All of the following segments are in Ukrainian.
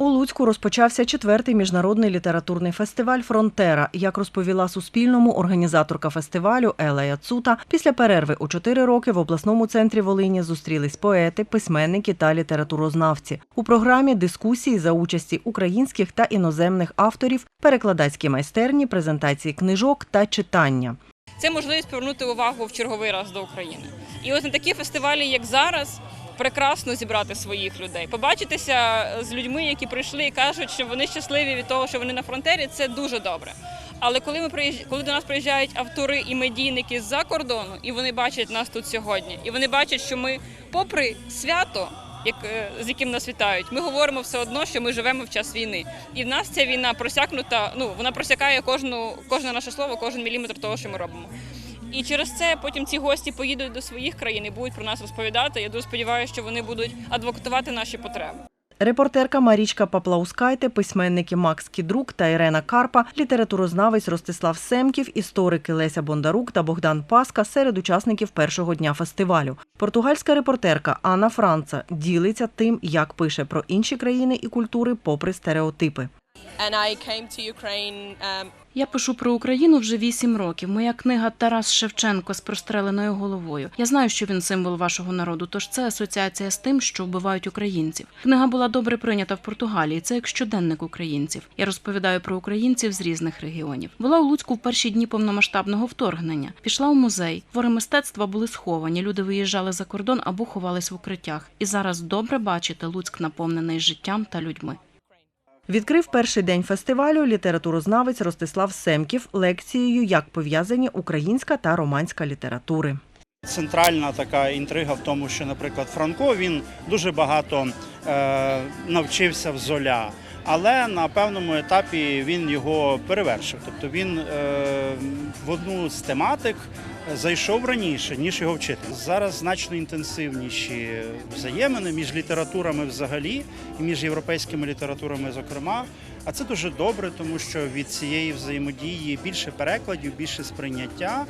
У Луцьку розпочався четвертий міжнародний літературний фестиваль Фронтера. Як розповіла Суспільному організаторка фестивалю Ела Яцута, після перерви у чотири роки в обласному центрі Волині зустрілись поети, письменники та літературознавці. У програмі дискусії за участі українських та іноземних авторів, перекладацькі майстерні, презентації книжок та читання. Це можливість повернути увагу в черговий раз до України. І ось на такі фестивалі, як зараз, прекрасно зібрати своїх людей, побачитися з людьми, які прийшли і кажуть, що вони щасливі від того, що вони на фронтері. Це дуже добре. Але коли ми приїжджаємо, коли до нас приїжджають автори і медійники з-за кордону, і вони бачать нас тут сьогодні, і вони бачать, що ми, попри свято, як е, з яким нас вітають, ми говоримо все одно, що ми живемо в час війни, і в нас ця війна просякнута. Ну вона просякає кожну кожне наше слово, кожен міліметр того, що ми робимо. І через це потім ці гості поїдуть до своїх країн і будуть про нас розповідати. Я дуже сподіваюся, що вони будуть адвокатувати наші потреби. Репортерка Марічка Паплаускайте, письменники Макс Кідрук та Ірена Карпа, літературознавець Ростислав Семків, історики Леся Бондарук та Богдан Паска серед учасників першого дня фестивалю. Португальська репортерка Анна Франца ділиться тим, як пише про інші країни і культури попри стереотипи. Um, Я пишу про Україну вже вісім років. Моя книга Тарас Шевченко з простреленою головою. Я знаю, що він символ вашого народу, тож це асоціація з тим, що вбивають українців. Книга була добре прийнята в Португалії. Це як щоденник українців. Я розповідаю про українців з різних регіонів. Була у Луцьку в перші дні повномасштабного вторгнення. Пішла у музей. Твори мистецтва були сховані. Люди виїжджали за кордон або ховались в укриттях. І зараз добре бачити Луцьк наповнений життям та людьми. Відкрив перший день фестивалю літературознавець Ростислав Семків лекцією Як пов'язані українська та романська літератури. Центральна така інтрига в тому, що, наприклад, Франко він дуже багато е, навчився в золя, але на певному етапі він його перевершив. Тобто він е, в одну з тематик зайшов раніше, ніж його вчитель. Зараз значно інтенсивніші взаємини між літературами взагалі і між європейськими літературами, зокрема. А це дуже добре, тому що від цієї взаємодії більше перекладів, більше сприйняття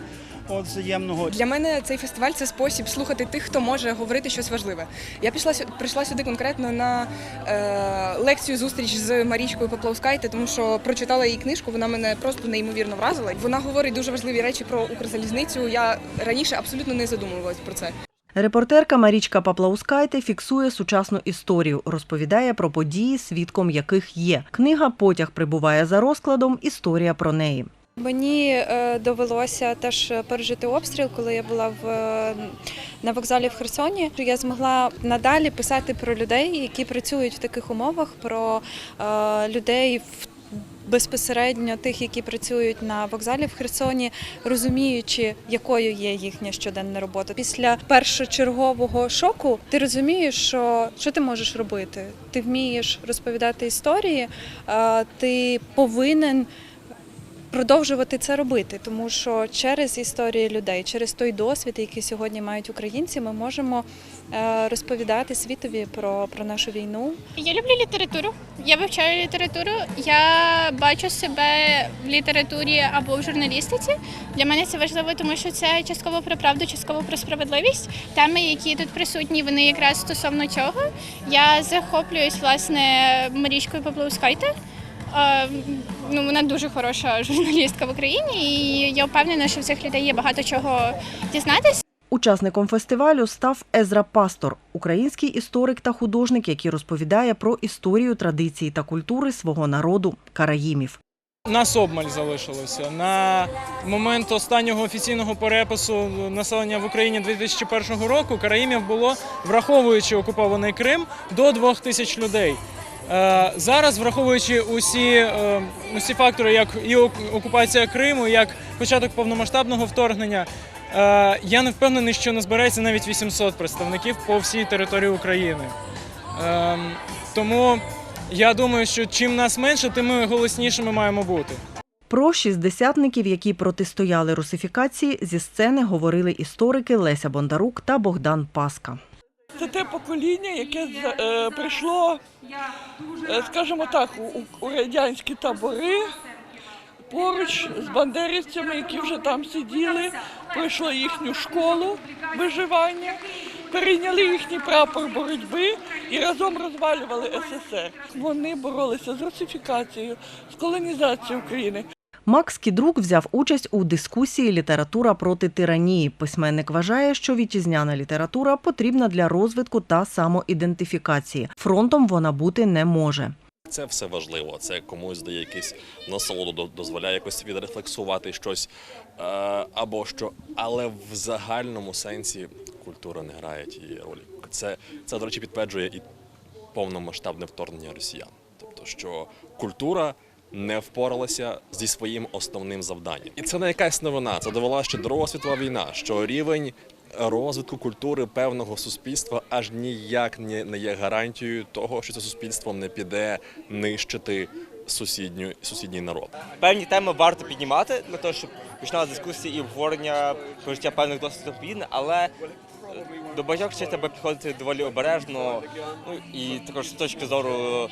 от взаємного. Для мене цей фестиваль це спосіб слухати тих, хто може говорити щось важливе. Я пішла прийшла сюди конкретно на е, лекцію зустріч з Марічкою Поплавскайте, тому що прочитала її книжку. Вона мене просто неймовірно вразила. Вона говорить дуже важливі речі про Укрзалізницю. Я раніше абсолютно не задумувалась про це. Репортерка Марічка Паплаускайте фіксує сучасну історію, розповідає про події, свідком яких є. Книга Потяг прибуває за розкладом. Історія про неї. Мені е, довелося теж пережити обстріл, коли я була в е, на вокзалі в Херсоні. Я змогла надалі писати про людей, які працюють в таких умовах, про е, людей в. Безпосередньо тих, які працюють на вокзалі в Херсоні, розуміючи, якою є їхня щоденна робота. Після першочергового шоку ти розумієш, що, що ти можеш робити. Ти вмієш розповідати історії, ти повинен продовжувати це робити, тому що через історії людей, через той досвід, який сьогодні мають українці, ми можемо е, розповідати світові про, про нашу війну. Я люблю літературу. Я вивчаю літературу. Я бачу себе в літературі або в журналістиці. Для мене це важливо, тому що це частково про правду, частково про справедливість. Теми, які тут присутні, вони якраз стосовно цього. Я захоплююсь власне Марічкою Павловскайте. Е, Ну, вона дуже хороша журналістка в Україні, і я впевнена, що в цих людей є багато чого дізнатися. Учасником фестивалю став Езра Пастор, український історик та художник, який розповідає про історію, традиції та культури свого народу караїмів. Нас обмаль залишилося. На момент останнього офіційного перепису населення в Україні 2001 року караїмів було, враховуючи окупований Крим, до 2 тисяч людей. Е, Зараз, враховуючи усі, е, усі фактори, як і окупація Криму, як початок повномасштабного вторгнення, е, я не впевнений, що назбереться навіть 800 представників по всій території України. Ем, Тому я думаю, що чим нас менше, тим ми голоснішими маємо бути. Про шістдесятників, які протистояли русифікації, зі сцени говорили історики Леся Бондарук та Богдан Паска. Це те покоління, яке е, прийшло, е, скажімо так, у, у радянські табори поруч з бандерівцями, які вже там сиділи, пройшло їхню школу виживання перейняли їхній прапор боротьби і разом розвалювали СССР. Вони боролися з русифікацією, з колонізацією України. Макс Кідрук взяв участь у дискусії Література проти тиранії. Письменник вважає, що вітчизняна література потрібна для розвитку та самоідентифікації. Фронтом вона бути не може. Це все важливо. Це комусь дає якийсь насолоду, до- дозволяє якось відрефлексувати щось е, або що. Але в загальному сенсі культура не грає тієї ролі. Це, це до речі, підтверджує і повномасштабне вторгнення росіян. Тобто, що культура не впоралася зі своїм основним завданням. І це не якась новина. Це довела ще Друга світова війна, що рівень розвитку культури певного суспільства аж ніяк не, є гарантією того, що це суспільство не піде нищити сусідню, сусідній народ. Певні теми варто піднімати для того, щоб починали дискусії і обговорення прожиття певних досвідів України, але е, до багатьох речей треба підходити доволі обережно. Ну і також з точки зору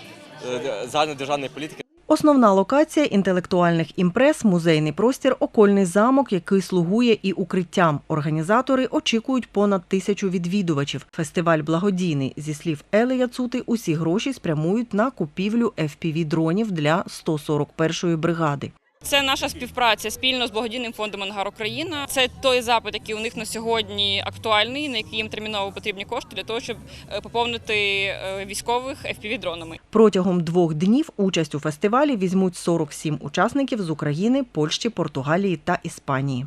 е, загальнодержавної політики. Основна локація інтелектуальних імпрес музейний простір Окольний замок, який слугує і укриттям. Організатори очікують понад тисячу відвідувачів. Фестиваль благодійний. Зі слів Ели Яцути, усі гроші спрямують на купівлю fpv дронів для 141-ї бригади. Це наша співпраця спільно з благодійним фондом Ангар Україна. Це той запит, який у них на сьогодні актуальний, на який їм терміново потрібні кошти для того, щоб е, поповнити е, військових fpv дронами. Протягом двох днів участь у фестивалі візьмуть 47 учасників з України, Польщі, Португалії та Іспанії.